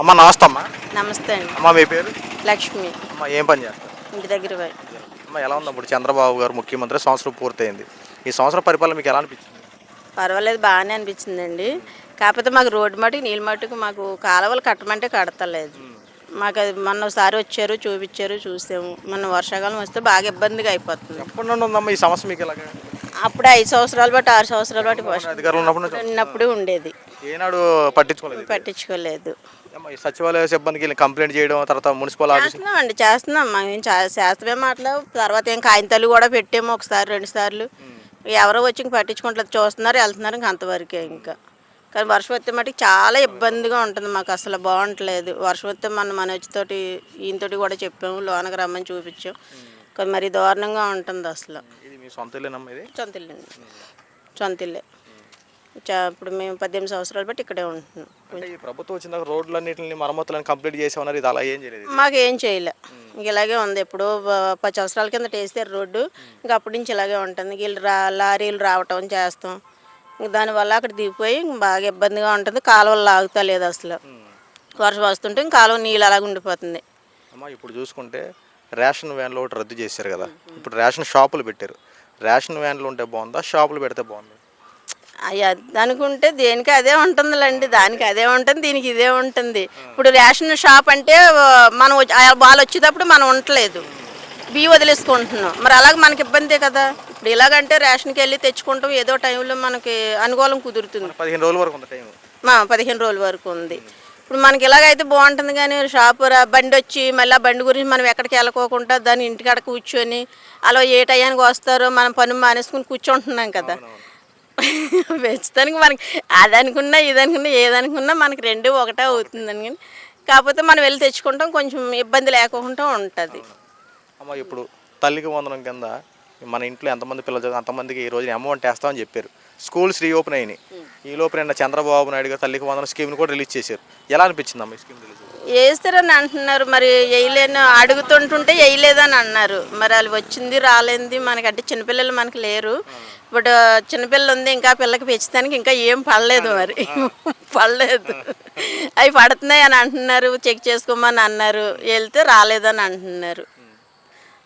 అమ్మ నమస్తే అమ్మ నమస్తే అండి. అమ్మ మీ పేరు? లక్ష్మి. అమ్మ ఏం పని చేస్తారు? ఇంటి దగ్గర. అమ్మ ఎలా ఉంది ఇప్పుడు చంద్రబాబు గారు ముఖ్యమంత్రి సంవత్సరం పూర్తయింది. ఈ సంవత్సరం పరిపాలన మీకు ఎలా అనిపించింది? పర్వాలేదు బాగానే అనిపించిందండి. కాకపోతే మాకు రోడ్డు మటుకు నీళ్ళ మటుకు మాకు కాలువలు కట్టమంటే కడతలేదు. మాకు అది మొన్న ఒకసారి వచ్చారు చూపించారు చూసాము. మొన్న వర్షాకాలం వస్తే బాగా ఇబ్బందిగా అయిపోతుంది. ఎప్పటి నుండి ఉందమ్మా ఈ సమస్య మీకు ఎలాగా అప్పుడు ఐదు సంవత్సరాలు బట్టి ఆరు సంవత్సరాలు బట్టి అధికారులు ఉన్నప్పుడు ఉండేది. ఏనాడు పట్టించుకోలేదు పట్టించుకోలేదు. సచివాలయ సిబ్బందికి కంప్లైంట్ చేయడం తర్వాత మున్సిపల్ ఆఫీస్ చేస్తున్నాం అండి చేస్తున్నాం. మేము ఏం చే- చేస్తామే మాటలు తర్వాత ఏం కాగితాలు కూడా పెట్టాము ఒకసారి రెండు సార్లు. ఎవరో వచ్చి ఇంక పట్టించుకుంటలేదు చూస్తున్నారు వెళ్తున్నారు ఇంక అంతవరకే ఇంకా. కానీ వర్షం వస్తే మటుకు చాలా ఇబ్బందిగా ఉంటుంది మాకు అసలు బాగుంటలేదు. వర్షం వస్తే మన మనోజ్తోటి ఈయనతోటి కూడా చెప్పాము లోనకి రమ్మని చూపించాం. మరి దారుణంగా ఉంటుంది అసలు. మీ సొంత ఇల్లేనమ్మా ఇది? చా ఇప్పుడు మేము పద్దెనిమిది సంవత్సరాలు బట్టి ఇక్కడే ఉంటున్నాం. అంటే ఈ ప్రభుత్వం వచ్చిన రోడ్లన్నింటిని మరమ్మతులను కంప్లీట్ చేసామన్నారు ఇది అలా ఏం చేయలేదు మాకు ఏం చేయలే ఇంక ఇలాగే ఉంది. ఎప్పుడో పది సంవత్సరాల కింద వేసారు రోడ్డు. ఇంకా అప్పటి నుంచి ఇలాగే ఉంటుంది. వీళ్ళు రా లారీలు రావటం చేస్తాం. ఇంక దానివల్ల అక్కడ దిగిపోయి ఇంక బాగా ఇబ్బందిగా ఉంటుంది. కాలువలు లాగుతా లేదు అసలు వర్షం వస్తుంటే ఇంక కాలువ నీళ్ళు అలాగ ఉండిపోతుంది. అమ్మ ఇప్పుడు చూసుకుంటే రేషన్ వ్యాన్లు ఒకటి రద్దు చేశారు కదా. ఇప్పుడు రేషన్ షాపులు పెట్టారు. రేషన్ వ్యాన్లు ఉంటే బాగుందా? షాపులు పెడితే బాగుందా? అయ్యా అనుకుంటే దేనికి అదే ఉంటుందిలేండి. దానికి అదే ఉంటుంది దీనికి ఇదే ఉంటుంది. ఇప్పుడు రేషన్ షాప్ అంటే మనం వాళ్ళు వచ్చేటప్పుడు మనం ఉండలేదు బియ్యం వదిలేసుకుంటున్నాం. మరి అలాగే మనకి ఇబ్బందే కదా. ఇప్పుడు ఇలాగంటే రేషన్కి వెళ్ళి తెచ్చుకుంటాం ఏదో టైంలో మనకి అనుకూలం కుదురుతుంది. పదిహేను రోజుల వరకు పదిహేను రోజుల వరకు ఉంది. ఇప్పుడు మనకి ఇలాగైతే బాగుంటుంది కానీ షాపు బండి వచ్చి మళ్ళీ ఆ బండి గురించి మనం ఎక్కడికి వెళ్ళకోకుండా దాన్ని ఇంటికాడ కూర్చొని అలా ఏ టయానికి వస్తారో మనం పని మానేసుకుని కూర్చుంటున్నాం కదా. పెంచడానికి మనకి అది అనుకున్నా ఇది అనుకున్నా ఏదనుకున్నా మనకి రెండు ఒకటే అవుతుందని కానీ కాకపోతే మనం వెళ్ళి తెచ్చుకుంటాం కొంచెం ఇబ్బంది లేకుండా ఉంటుంది. అమ్మ ఇప్పుడు తల్లికి వందనం కింద మన ఇంట్లో ఎంతమంది పిల్లలు చదివి అంతమందికి ఈ రోజు అమౌంట్ వేస్తామని చెప్పారు. స్కూల్స్ రీఓపెన్ అయినాయి. ఈ లోపు నిన్న చంద్రబాబు నాయుడు గారు తల్లికి వందనం స్కీమ్ని కూడా రిలీజ్ చేశారు. ఎలా అనిపించింది అమ్మ ఈ స్కీమ్ రిలీజ్ వేస్తారని అంటున్నారు. మరి వేయలేను అడుగుతుంటుంటే వేయలేదని అన్నారు. మరి వాళ్ళు వచ్చింది రాలేంది మనకి అంటే చిన్నపిల్లలు మనకి లేరు. ఇప్పుడు చిన్నపిల్ల ఉంది ఇంకా పిల్లకి పెంచడానికి ఇంకా ఏం పడలేదు మరి. పడలేదు. అవి పడుతున్నాయి అని అంటున్నారు చెక్ చేసుకోమని అన్నారు. వెళ్తే రాలేదని అంటున్నారు.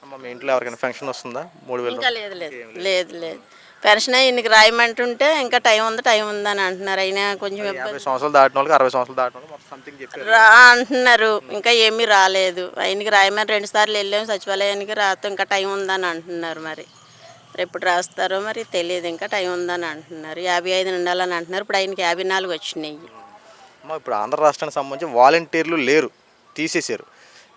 అమ్మ మీ ఇంట్లో ఎవరికైనా ఫంక్షన్ వస్తుందా? మూడు వేలు లేదు లేదు. లేదు లేదు. పెన్షన్ ఇన్నికి రాయమంటుంటే ఇంకా టైం ఉంది టైం ఉందని అంటున్నారు. అయినా కొంచెం ఇబ్బంది. సంవత్సరాలు దాటిన వాళ్ళకి అరవై సంవత్సరాలు దాటిన వాళ్ళకి మొత్తం సంథింగ్ చెప్పారు. రా అంటున్నారు. ఇంకా ఏమీ రాలేదు. ఆయనకి రాయమని రెండు సార్లు వెళ్ళాము సచివాలయానికి రాస్తాం ఇంకా టైం ఉందని అంటున్నారు మరి. మరి ఎప్పుడు రాస్తారో మరి తెలియదు ఇంకా టైం ఉందని అంటున్నారు. యాభై ఐదు ఉండాలని అంటున్నారు. ఇప్పుడు ఆయనకి యాభై నాలుగు వచ్చినాయి. అమ్మ ఇప్పుడు ఆంధ్ర రాష్ట్రానికి సంబంధించి వాలంటీర్లు లేరు తీసేశారు.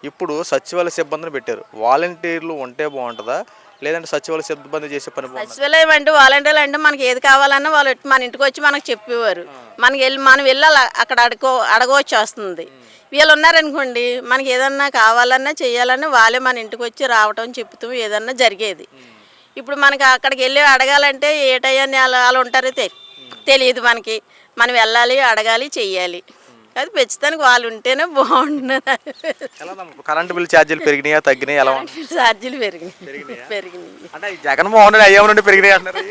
ఇప్పుడు సచివాలయ సిబ్బందిని పెట్టారు. వాలంటీర్లు ఉంటే బాగుంటుందా? లేదంటే సచివాలయ సిబ్బంది చేసే పని సచివాలయం అంటే వాలంటీర్లు అంటే మనకి ఏది కావాలన్నా వాళ్ళు మన ఇంటికి వచ్చి మనకు చెప్పేవారు. మనకి వెళ్ళి మనం వెళ్ళాలి అక్కడ అడుకో అడగవచ్చు వస్తుంది. వీళ్ళు ఉన్నారనుకోండి మనకి ఏదన్నా కావాలన్నా చేయాలన్నా వాళ్ళే మన ఇంటికి వచ్చి రావటం చెప్తూ ఏదన్నా జరిగేది. ఇప్పుడు మనకి అక్కడికి వెళ్ళి అడగాలంటే ఏ టయాన్ని వాళ్ళు వాళ్ళు ఉంటారో తెలియదు మనకి. మనం వెళ్ళాలి అడగాలి చెయ్యాలి. అది పెంచడానికి వాళ్ళు ఉంటేనే బాగుంటున్నారు కరెంటు బిల్ ఛార్జీలు పెరిగినాయా తగ్గినాయి ఎలా ఛార్జీలు పెరిగినాయి. పెరిగినాయి? అంటే జగన్మోహన్ రెడ్డి నుండి పెరిగినాయి అంటారు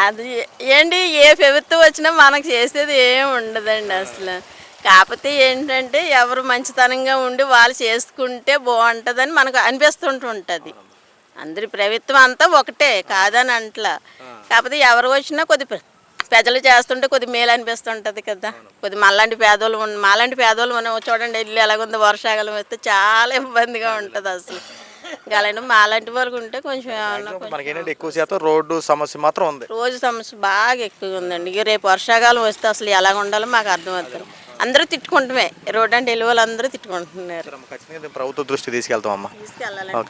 అది ఏంటి ఏ ప్రభుత్వం వచ్చినా మనకు చేసేది ఏం ఉండదండి అసలు. కాకపోతే ఏంటంటే ఎవరు మంచితనంగా ఉండి వాళ్ళు చేసుకుంటే బాగుంటుందని మనకు అనిపిస్తుంటుంటుంది అందరి ప్రభుత్వం అంతా ఒకటే కాదని అంట్లా. కాకపోతే ఎవరు వచ్చినా కొద్ది ప్రజలు చేస్తుంటే కొద్ది మేలు అనిపిస్తుంటుంది కదా. కొద్ది మళ్ళాంటి పేదోళ్ళు మాలాంటి పేదోళ్ళు మనం చూడండి ఇల్లు ఎలాగుంది వర్షాకాలం వస్తే చాలా ఇబ్బందిగా ఉంటుంది అసలు. అలాంటి మాలాంటి వాళ్ళకి ఉంటే కొంచెం ఎక్కువ శాతం రోడ్డు సమస్య మాత్రం ఉంది. రోజు సమస్య బాగా ఎక్కువగా ఉందండి. ఇక రేపు వర్షాకాలం వస్తే అసలు ఎలా ఉండాలో మాకు అర్థమవుతుంది. అందరూ తిట్టుకుంటమే. రోడ్ అంటే వెళ్ళి అందరూ తిట్టుకుంటున్నారు. ఖచ్చితంగా ప్రభుత్వ దృష్టి తీసుకెళ్తామమ్మా.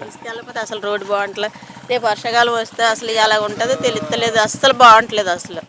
తీసుకెళ్ళకపోతే అసలు రోడ్డు బాగుంటలేదు. రేపు వర్షాకాలం వస్తే అసలు ఎలా ఉంటుందో తెలుస్తలేదు అస్సలు బాగుంటలేదు అసలు.